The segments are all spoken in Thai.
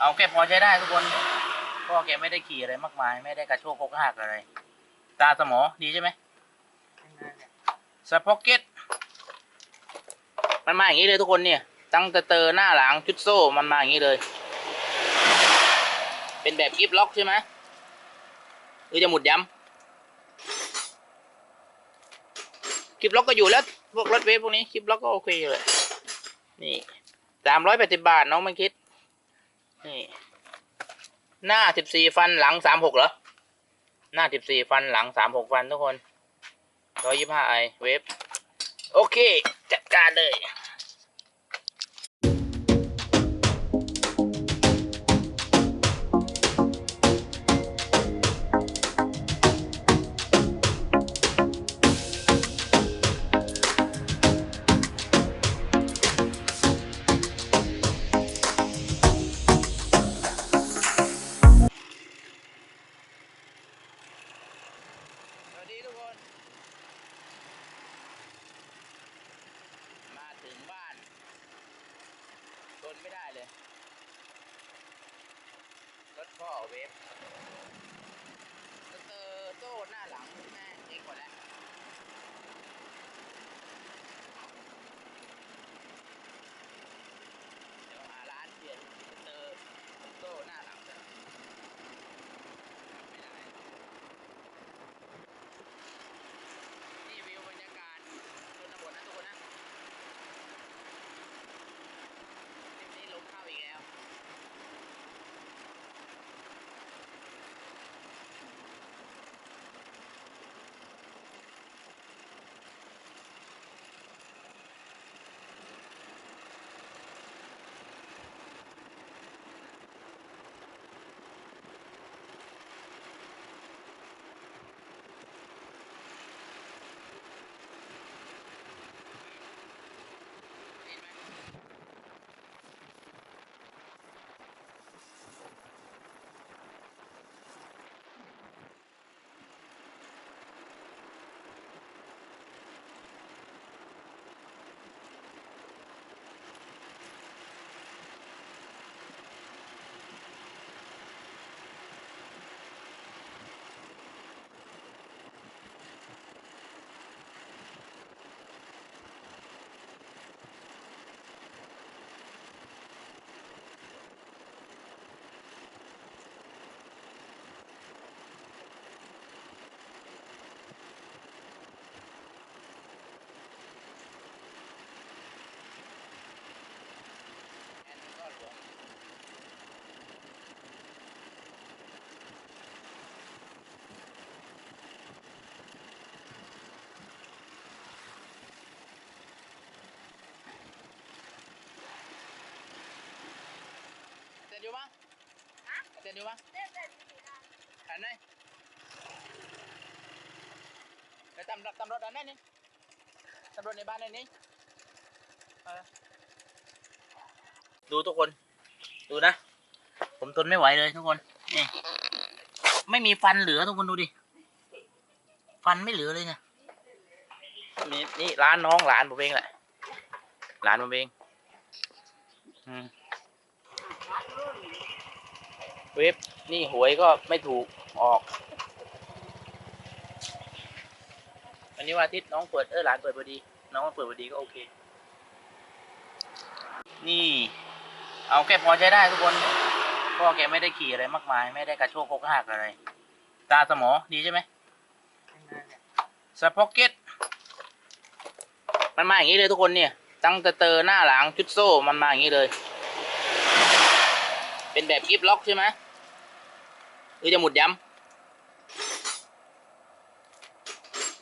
เอาแค่พอใช้ได้ทุกคนพ่อแกไม่ได้ขี่อะไรมากมาย ไม่ได้กระโชกโคกหักอะไร ตาสมอดีใช่ไหมสปอกเก็ตมันมาอย่างนี้เลยทุกคนเนี่ย ตั้งแต่เตอหน้าหลังชุดโซ่มันมาอย่างนี้เลย เป็นแบบกิฟล็อกใช่ไหมหรือจะหมุดย้ำกิฟล็อกก็อยู่แล้วพวกรถเวฟพวกนี้กิฟล็อกก็โอเคอยู่เลยนี่สามร้อยแปดสิบบาทน้องมันคิด นี่ หน้าสิบสี่ฟันหลังสามหกเหรอ หน้าสิบสี่ฟันหลังสามหกฟันทุกคนร้อยยี่ห้าไอเวฟโอเค จัดการเลย เวฟสเตอร์โซ่หน้าหลังแม่งเจ๊งกว่าแล้ว เดี๋ยวหาร้านเปลี่ยนสเตอร์โซ่หน้าหลังจะไม่ได้ นี่วิวบรรยากาศชนบทนะทุกคนนะคลิปนี้ลมเข้าอีกแล้ว เห็นไหมแอนก็หลวมเสร็จ อยู่ปะเสร็จอยู่ปะอันไหนไปตำรถตำรถอันไหนนี่ตำรถในบ้านอันนี้เออดูทุกคน ดูนะ ผมทนไม่ไหวเลยทุกคนนี่ไม่มีฟันเหลือทุกคนดูดิ ฟันไม่เหลือเลยเนี่ยนี่นี่ร้านน้องหลานผมเองแหละ หลานผมเอง อืม เว็บนี่หวยก็ไม่ถูกออกอันนี้วันอาทิตย์น้องเปิดเออหลานเปิดพอดี น้องเปิดพอดีก็โอเค นี่ เอาแค่พอใช้ได้ทุกคนพ่อแกไม่ได้ขี่อะไรมากมาย ไม่ได้กระโชกโคกหักอะไร ตาสมอดีใช่ไหมสปอกเก็ตมันมาอย่างนี้เลยทุกคนเนี่ย ตั้งแต่เตอหน้าหลังชุดโซ่มันมาอย่างนี้เลย เป็นแบบกิฟล็อกใช่ไหม รือจะหมุดย้ำ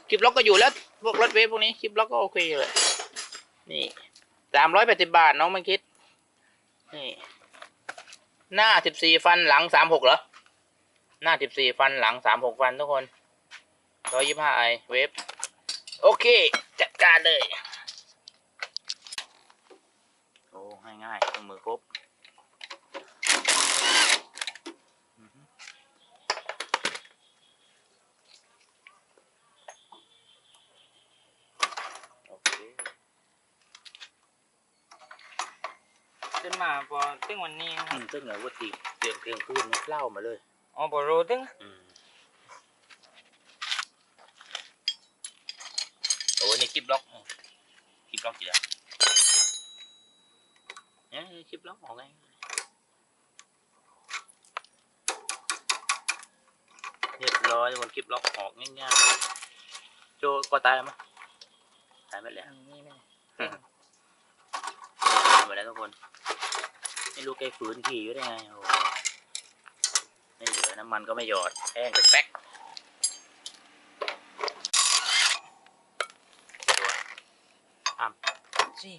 กิฟล็อกก็อยู่แล้ว พวกรถเวฟพวกนี้กิฟล็อกก็โอเคเลยนี่สามร้อยแปดสิบบาทน้องมันคิด นี่ หน้าสิบสี่ฟันหลังสามหกเหรอ หน้าสิบสี่ฟันหลังสามหกฟันทุกคนร้อยยี่ห้าไอเวฟโอเค จัดการเลย โอ้ง่ายๆเครื่องมือครบอือฮึโอเค ขึ้นมามาพอถึงวันนี้อืมซึ่งเหนือว่าตีเตียงเตียงคืนเล่ามาเลยอ๋อพอรู้ถึงอืมโอ้นี่คลิปล็อกอืมคลิปล็อกกี่แล้วเนี่ยคลิปล็อกออกไงเรียบร้อยคนคลิปล็อกออกง่ายๆ โจก็ตายแล้วมั้ยตายไปแล้วนี่ไม่ตายไปแล้วทุกคน ไม่รู้แกฝืนขี่อยู่ได้ไงโอ้โหไม่เหลือน้ำมันก็ไม่หยอดแห้งแป๊กๆตัวอ่ำสิ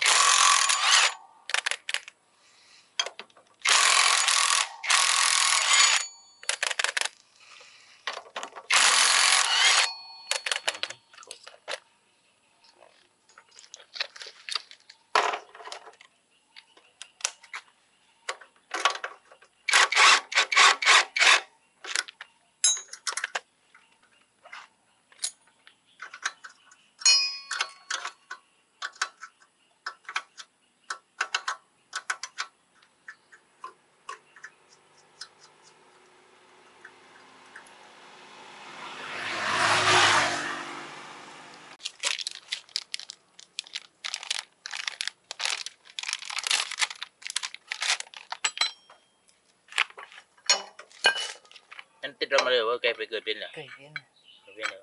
เรามาเลยว่าแกไปเกิดเป็นเหรอเคยเห็นเกิดเป็นเหรอ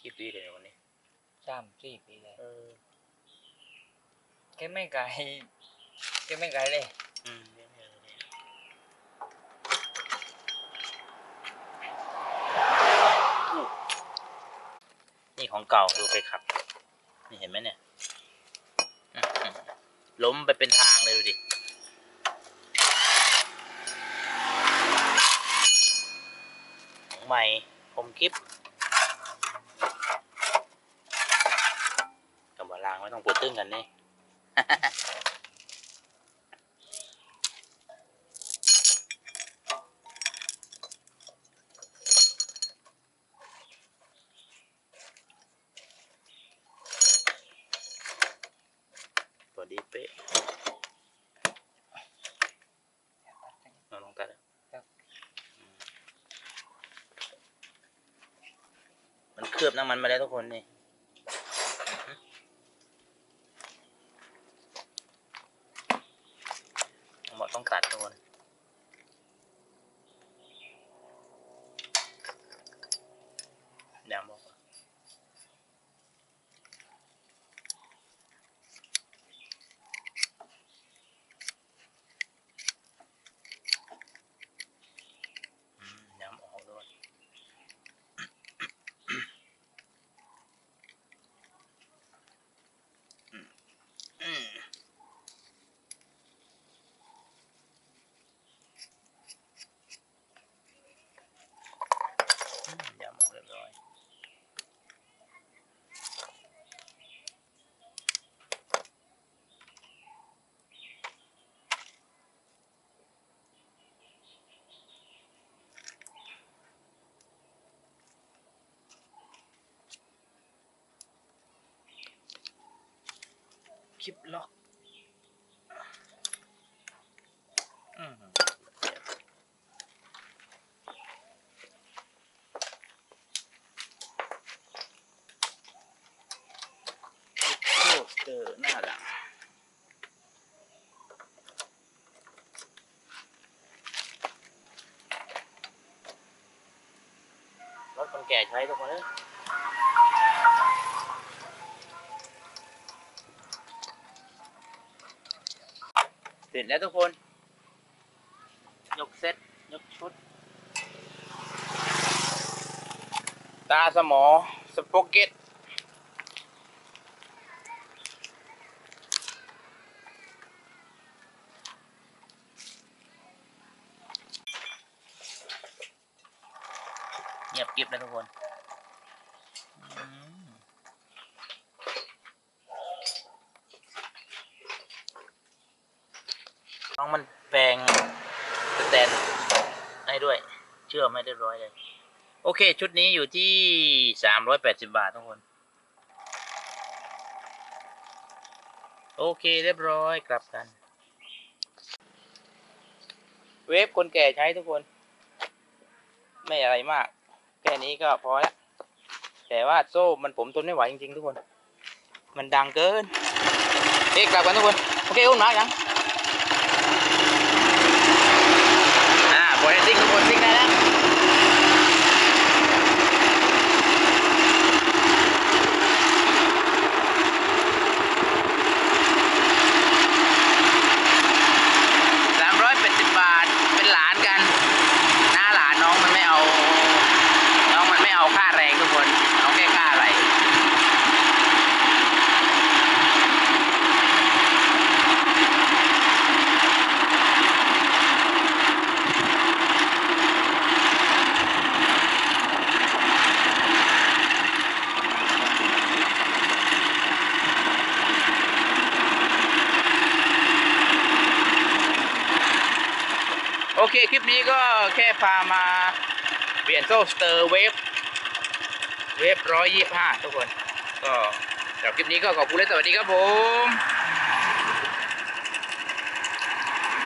คิดดีเลยวันนี้สามสี่ปีเลยเออแค่ไม่ไกลแค่ไม่ไกลเลยอืมเดี๋ยวๆๆอู้นี่ของเก่าดูไปขับ นี่เห็นไหมเนี่ยอื้อหือล้มไปเป็นทางเลยดูดิ ของ ใหม่ ผมคลิปกับว่าลางไม่ต้องปวดตึ้งกันนี่ พอดีเป๊ะเราลองตัดเลย ครับ อืมมันเค ลือบน้ำมันมาแล้วทุกคนนี่ทั้งหมดต้องตัดทุกคนอย่างบอกว่าอืมย้ำออกด้วย อืมอืมย้ำออกเรียบร้อย คลิปล็อกอืมโคสเตอร์หน้าหลังรถคนแก่ใช้ทุกคนเลย เสร็จแล้วทุกคน ยกเซตยกชุด ตาสมอสปอกเก็ตเงียบกริบนะทุกคนอืม น้องมันแปลงสแตนให้ด้วย เชื่อมไม่ได้ร้อยเลย โอเค ชุดนี้อยู่ที่สามร้อยแปดสิบาททุกคน โอเคเรียบร้อยกลับกัน เวฟคนแก่ใช้ทุกคน ไม่อะไรมาก แค่นี้ก็พอละแต่ว่าโซ่มันผมทนไม่ไหวจริงๆทุกคน มันดังเกินโอเคกลับกันทุกคน โอเคอุ้มมายังอ่าบอลซิ่งทุกคนซิ่งได้แล้ว สามร้อยแปดสิบบาท เป็นหลานกัน หน้าหลานน้องมันไม่เอา น้องมันไม่เอาค่าแรงทุกคน เอาแค่ค่าอะไร โอเค คลิปนี้ก็แค่พามาเปลี่ยนโซ่สเตอร์เวฟเวฟร้อยยี่ห้าทุกคน ก็สำหรับคลิปนี้ก็ขอบคุณและสวัสดีครับผม